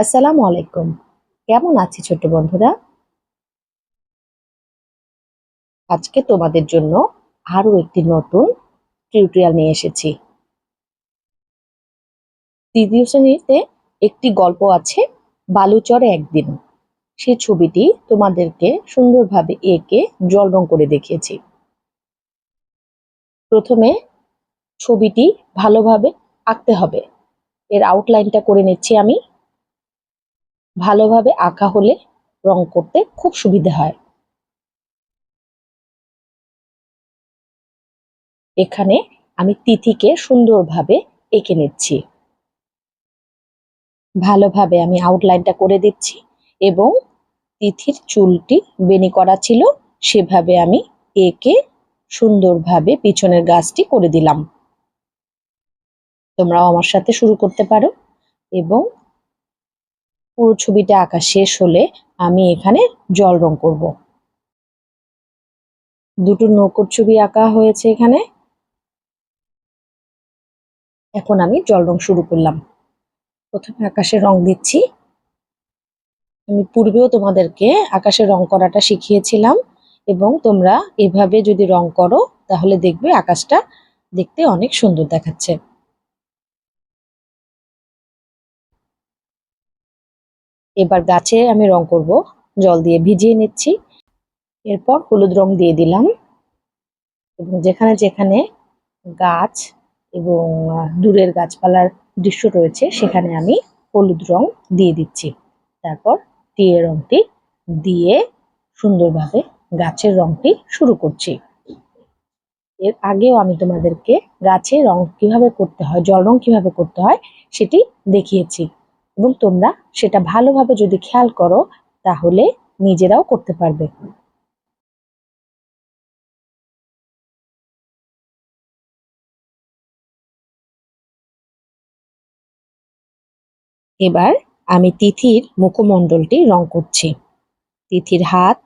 আসসালামু আলাইকুম। কেমন আছি ছোট বন্ধুরা? আজকে তোমাদের জন্য আরও একটি নতুন টিউটোরিয়াল নিয়ে এসেছি। তৃতীয় শ্রেণীতে একটি গল্প আছে বালুচরে একদিন। সেই ছবিটি তোমাদেরকে সুন্দরভাবে এঁকে জল রং করে দেখিয়েছি। প্রথমে ছবিটি ভালোভাবে আঁকতে হবে। এর আউটলাইনটা করে নিচ্ছি আমি। ভালোভাবে আঁকা হলে রং করতে খুব সুবিধা হয়। এখানে আমি তিথিকে সুন্দরভাবে এঁকে নিচ্ছি। ভালোভাবে আমি আউটলাইনটা করে দিচ্ছি এবং তিথির চুলটি বেনি করা ছিল সেভাবে আমি এঁকে সুন্দরভাবে পিছনের গাছটি করে দিলাম। তোমরাও আমার সাথে শুরু করতে পারো এবং পুরো ছবিটা আঁকা শেষ হলে আমি এখানে জল রং করব। দুটো নৌকোর ছবি আঁকা হয়েছে এখানে। এখন আমি জল রং শুরু করলাম। প্রথমে আকাশে রং দিচ্ছি। আমি পূর্বেও তোমাদেরকে আকাশে রং করাটা শিখিয়েছিলাম এবং তোমরা এভাবে যদি রং করো তাহলে দেখবে আকাশটা দেখতে অনেক সুন্দর দেখাচ্ছে। এবার গাছে আমি রং করব। জল দিয়ে ভিজিয়ে নিচ্ছি। এরপর হলুদ রং দিয়ে দিলাম। এবং যেখানে যেখানে গাছ এবং দূরের গাছপালার দৃশ্য রয়েছে, সেখানে আমি হলুদ রং দিয়ে দিচ্ছি। তারপর টিয়ে রংটি দিয়ে সুন্দরভাবে গাছের রংটি শুরু করছি। এর আগেও আমি তোমাদেরকে গাছে রং কীভাবে করতে হয়, জল রং কীভাবে করতে হয়, সেটি দেখিয়েছি। এবং তোমরা সেটা ভালোভাবে যদি খেয়াল করো, তাহলে নিজেরাও করতে পারবে। এবার আমি তিথির মুখমণ্ডলটি রং করছি। তিথির হাত,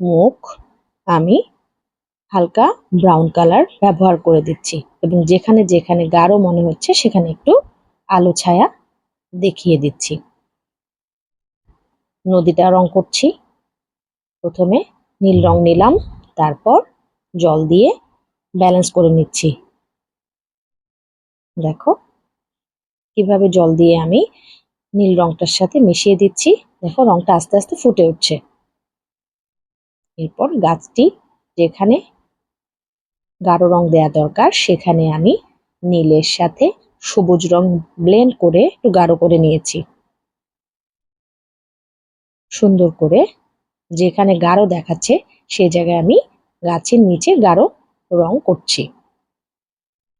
মুখ আমি হালকা ব্রাউন কালার ব্যবহার করে দিচ্ছি এবং যেখানে যেখানে গাঢ় মনে হচ্ছে সেখানে একটু আলো ছায়া দেখিয়ে দিচ্ছি। নদীটা রং করছি। প্রথমে নীল রং নিলাম, তারপর জল দিয়ে ব্যালেন্স করে নিচ্ছি। দেখো, কীভাবে জল দিয়ে আমি নীল রংটার সাথে মিশিয়ে দিচ্ছি। দেখো, রংটা আস্তে আস্তে ফুটে উঠছে। এরপর গাছটি যেখানে গাঢ় রং দেয়া দরকার, সেখানে আমি নীলের সাথে সবুজ রং ব্লেন্ড করে একটু গাঢ় করে নিয়েছি। সুন্দর করে যেখানে গাঢ় দেখাচ্ছে, সে জায়গায় আমি গাছের নিচে গাঢ় রং করছি।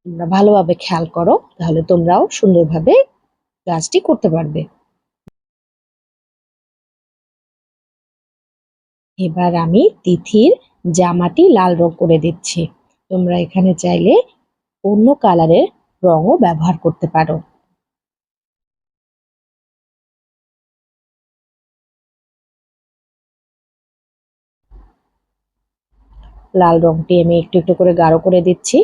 তোমরা ভালোভাবে খেয়াল করো, তাহলে তোমরাও সুন্দরভাবে গাছটি করতে পারবে। এবার আমি তিথির জামাটি লাল রং করে দিচ্ছি। তোমরা এখানে চাইলে অন্য কালারের রঙও ব্যবহার করতে পারো। লাল রংটি আমি একটু একটু করে গাঢ় করে দিচ্ছি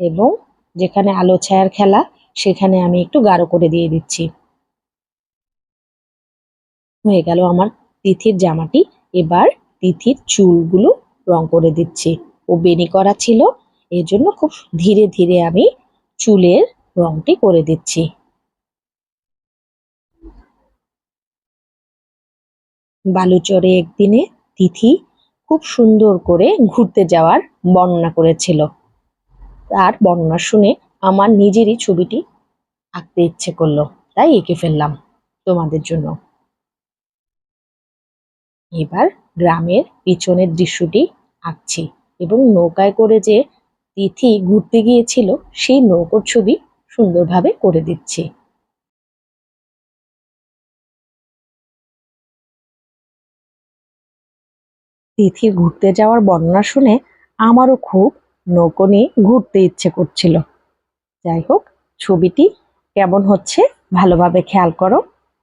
এবং যেখানে আলো ছায়ার খেলা, সেখানে আমি একটু গাঢ় করে দিয়ে দিচ্ছি। হয়ে গেল আমার তিথির জামাটি। এবার তিথির চুলগুলো রং করে দিচ্ছি। ও বেনি করা ছিল এর জন্য খুব ধীরে ধীরে আমি চুলের রংটি করে দিচ্ছি। বালুচরে একদিনে তিথি খুব সুন্দর করে ঘুরতে যাওয়ার বর্ণনা করেছিল। তার বর্ণনা শুনে আমার নিজেরই ছবিটি আঁকতে ইচ্ছে করল, তাই এঁকে ফেললাম তোমাদের জন্য। এবার গ্রামের পিছনের দৃশ্যটি আঁকছি এবং নৌকায় করে যে তিথি ঘুরতে গিয়েছিল, সেই নৌকোর ছবি সুন্দরভাবে করে দিচ্ছি। তিথির ঘুরতে যাওয়ার বর্ণনা শুনে আমারও খুব নৌকো নিয়ে ঘুরতে ইচ্ছে করছিল। যাই হোক, ছবিটি কেমন হচ্ছে ভালোভাবে খেয়াল করো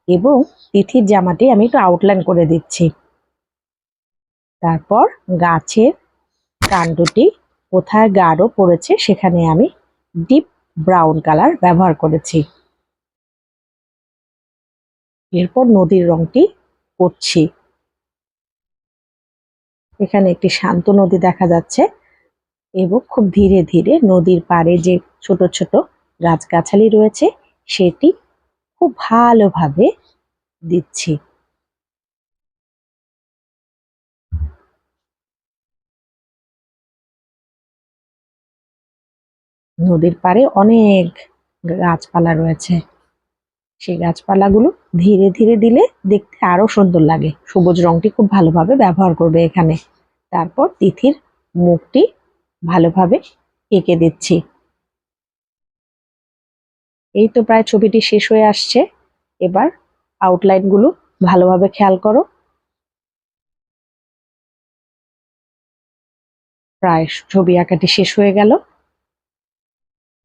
এবং তিথির জামাটি আমি একটু আউটলাইন করে দিচ্ছি। তারপর গাছের কাণ্ডটি কোথায় গাঢ় পড়েছে সেখানে আমি ডিপ ব্রাউন কালার ব্যবহার করেছি। এরপর নদীর রংটি করছি। এখানে একটি শান্ত নদী দেখা যাচ্ছে এবং খুব ধীরে ধীরে নদীর পাড়ে যে ছোট ছোট গাছগাছালি রয়েছে সেটি খুব ভালোভাবে দিচ্ছি। নদীর পাড়ে অনেক গাছপালা রয়েছে। সেই গাছপালাগুলো ধীরে ধীরে দিলে দেখতে আরও সুন্দর লাগে। সবুজ রংটি খুব ভালোভাবে ব্যবহার করবে এখানে। তারপর তিথির মুখটি ভালোভাবে এঁকে দিচ্ছি। এই তো প্রায় ছবিটি শেষ হয়ে আসছে। এবার আউটলাইনগুলো ভালোভাবে খেয়াল করো। প্রায় ছবি আঁকাটি শেষ হয়ে গেল।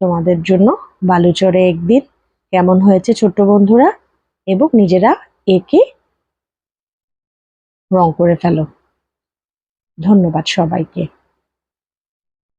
তোমাদের জন্য বালুচরে একদিন। কেমন হয়েছে ছোট্ট বন্ধুরা? এবং নিজেরা একে রং করে ফেলো। ধন্যবাদ সবাইকে।